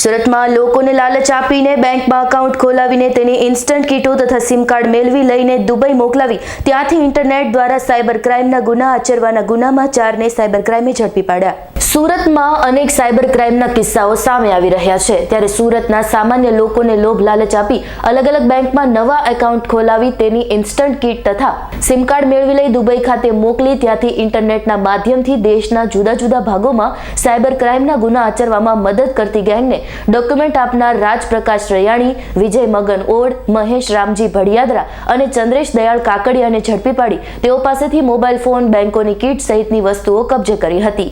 સુરતમાં લોકોને લાલચ આપીને બેંકમાં એકાઉન્ટ ખોલાવીને તેની ઇન્સ્ટન્ટ કીટો તથા સિમ કાર્ડ મેળવી લઈને દુબઈ મોકલાવી, ત્યાંથી ઇન્ટરનેટ દ્વારા સાયબર ક્રાઇમના ગુના આચરવાના ગુનામાં ચારને સાયબર ક્રાઇમે ઝડપી પાડ્યા. સુરતમાં અનેક સાયબર ક્રાઇમના કિસ્સાઓ સામે આવી રહ્યા છે. ત્યારે સુરતના સામાન્ય લોકોને લોભ લાલચ આપી અલગ અલગ બેંકમાં નવા એકાઉન્ટ ખોલાવી તેની ઇન્સ્ટન્ટ કીટ તથા સિમ કાર્ડ મેળવી લઈ દુબઈ ખાતે મોકલી ત્યાંથી ઇન્ટરનેટના માધ્યમથી દેશના જુદા જુદા ભાગોમાં સાયબર ક્રાઇમના ગુના આચરવામાં મદદ કરતી ગેંગને ડોક્યુમેન્ટ આપનાર રાજપ્રકાશ રૈયાણી, વિજય મગન ઓડ, મહેશ રામજી ભડિયાદરા અને ચંદ્રેશ દયાળ કાકડિયાને ઝડપી પાડી તેઓ પાસેથી મોબાઈલ ફોન, બેંકોની કીટ સહિતની વસ્તુઓ કબજે કરી હતી.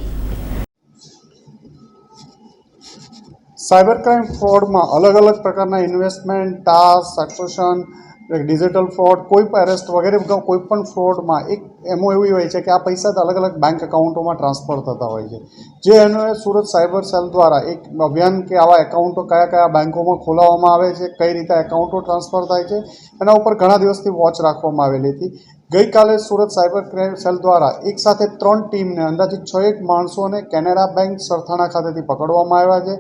સાયબર ક્રાઇમ ફ્રોડમાં અલગ અલગ પ્રકારના ઇન્વેસ્ટમેન્ટ ટાસ્ક સક્સેશન ડિજિટલ ફ્રોડ કોઈ પણ એરેસ્ટ વગેરે, કોઈ પણ ફ્રોડમાં એક એમાં એવું હોય છે કે આ પૈસા અલગ અલગ બેંક એકાઉન્ટોમાં ટ્રાન્સફર થતા હોય છે. જે એનો સુરત સાયબર સેલ દ્વારા એક અભિયાન કે આવા એકાઉન્ટો કયા કયા બેંકોમાં ખોલાવવામાં આવે છે, કઈ રીતે એકાઉન્ટો ટ્રાન્સફર થાય છે, એના ઉપર ઘણા દિવસથી વોચ રાખવામાં આવેલી હતી. ગઈકાલે સુરત સાયબર ક્રાઇમ સેલ દ્વારા એક સાથે ત્રણ ટીમને, અંદાજિત છ એક માણસોને કેનેરા બેંક સરથાણા ખાતેથી પકડવામાં આવ્યા છે.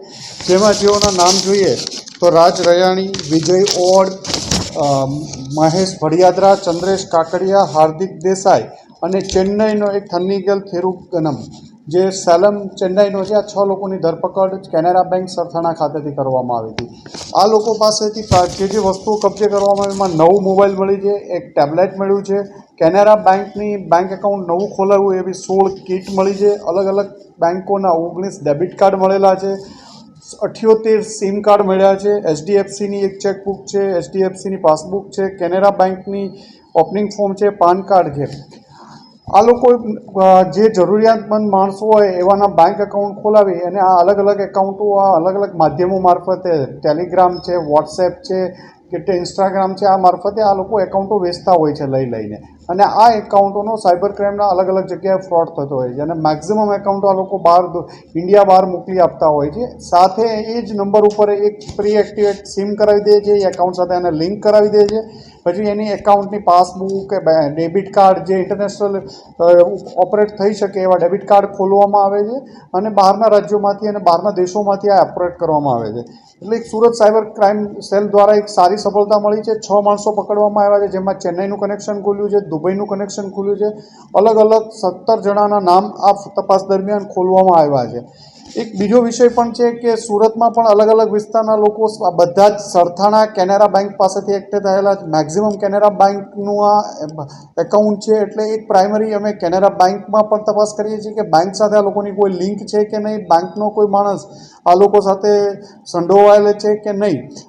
જેમાં જેઓના નામ જોઈએ તો રાજ રયાણી, વિજય ઓડ મહેશ ભડિયાદરા, ચંદ્રેશ કાકડિયા, હાર્દિક દેસાઈ અને ચેન્નઈનો એક થન્નીગલ થેરુગનમ જે સેલમ ચેન્નાઈનો છે, આ છ લોકોની ધરપકડ કેનેરા બેંક સરથાણા ખાતેથી કરવામાં આવી હતી. આ લોકો પાસેથી જે જે વસ્તુઓ કબજે કરવામાં આવી, એમાં નવું મોબાઈલ મળી છે, એક ટેબ્લેટ મળ્યું છે. કેનેરા બેંકની બેંક એકાઉન્ટ નવું ખોલાવ્યું એવી સોળ કીટ મળી છે. અલગ અલગ બેંકોના ઓગણીસ ડેબિટ કાર્ડ મળેલા છે. અઠ્યોતેર સિમ કાર્ડ મળ્યા છે. એચડીએફસીની એક ચેકબુક છે, એચડીએફસીની પાસબુક છે. કેનેરા બેંકની ઓપનિંગ ફોર્મ છે, પાન કાર્ડ છે. આ લોકો જે જરૂરિયાતમંદ માણસો હોય એવાના બેંક એકાઉન્ટ ખોલાવી અને આ અલગ અલગ એકાઉન્ટો આ અલગ અલગ માધ્યમો મારફતે ટેલિગ્રામ છે વોટ્સએપ છે કે ઇન્સ્ટાગ્રામ છે, આ મારફતે આ લોકો એકાઉન્ટો વેચતા હોય છે લઈ લઈને. અને આ એકાઉન્ટોનો સાયબર ક્રાઇમના અલગ અલગ જગ્યાએ ફ્રોડ થતો હોય છે. અને મેક્ઝિમમ એકાઉન્ટો આ લોકો બહાર ઇન્ડિયા બહાર મોકલી આપતા હોય છે. સાથે એ જ નંબર ઉપર એક પ્રી એક્ટિવેટ સિમ કરાવી દે છે, એ એકાઉન્ટ સાથે એને લિંક કરાવી દે છે. પછી એની એકાઉન્ટની પાસબુક કે ડેબિટ કાર્ડ જે ઇન્ટરનેશનલ ઓપરેટ થઈ શકે એવા ડેબિટ કાર્ડ ખોલવામાં આવે છે અને બહારના રાજ્યોમાંથી અને બહારના દેશોમાંથી આ ઓપરેટ કરવામાં આવે છે. એટલે એક સુરત સાયબર ક્રાઇમ સેલ દ્વારા એક સારી સફળતા મળી છે. છ માણસો પકડવામાં આવ્યા છે, જેમાં ચેન્નઈનું કનેક્શન ખુલ્યું છે, દુબઈનું કનેક્શન ખુલ્યું છે. અલગ અલગ સત્તર જણાના નામ આ તપાસ દરમિયાન ખોલવામાં આવ્યા છે. એક બીજો વિષય પણ છે કે સુરતમાં પણ અલગ અલગ વિસ્તારના લોકો બધા જ સરથાણા કેનેરા બેંક પાસેથી એકઠે થયેલા મેક્ઝિમમ કેનેરા બેંકનું આ એકાઉન્ટ છે એટલે એક પ્રાઇમરી અમે કેનેરા બેંકમાં પણ તપાસ કરીએ છીએ કે બેંક સાથે આ લોકોની કોઈ લિંક છે કે નહીં? બેંકનો કોઈ માણસ આ લોકો સાથે સંડોવાયેલ છે કે નહીં?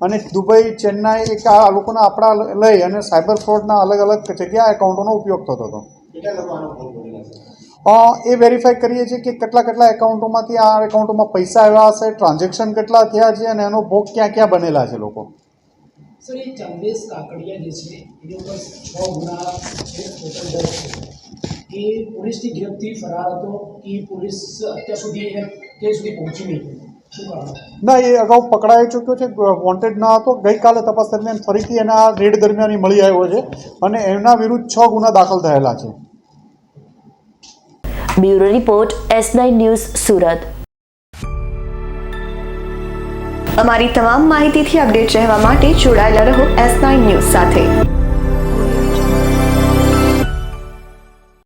અને દુબઈ ચેન્નાઈ એક આ લોકોના આપણા લઈ અને સાયબર ફ્રોડના અલગ અલગ જગ્યા એકાઉન્ટોનો ઉપયોગ થતો હતો. છે? એ વેરીફાઈ કરીએ છીએ કે કેટલા કેટલા એકાઉન્ટોમાંથી આ એકાઉન્ટોમાં પૈસા આવ્યા હશે ટ્રાન્ઝેક્શન કેટલા થયા છે અને એનો ભોગ ક્યાં ક્યાં બનેલા છે લોકો. એ છે છ છે છે. પોલીસની ગિરફથી ફરાર હતો એ પોલીસ અત્યાર સુધી એને તે સુધી પહોંચી નહીં. ના એ અગાઉ પકડાઈ ચૂક્યો છે વોન્ટેડ ના હતો. ગઈકાલે તપાસ દરમિયાન ફરીથી એના રેડ દરમિયાન મળી આવ્યો છે અને એના વિરુદ્ધ છ ગુના દાખલ થયેલા છે. Bureau report S nine news Surat. અમારી તમામ માહિતીથી અપડેટ રહેવા માટે જોડાયેલા રહો એસ નાઇન ન્યૂઝ સાથે.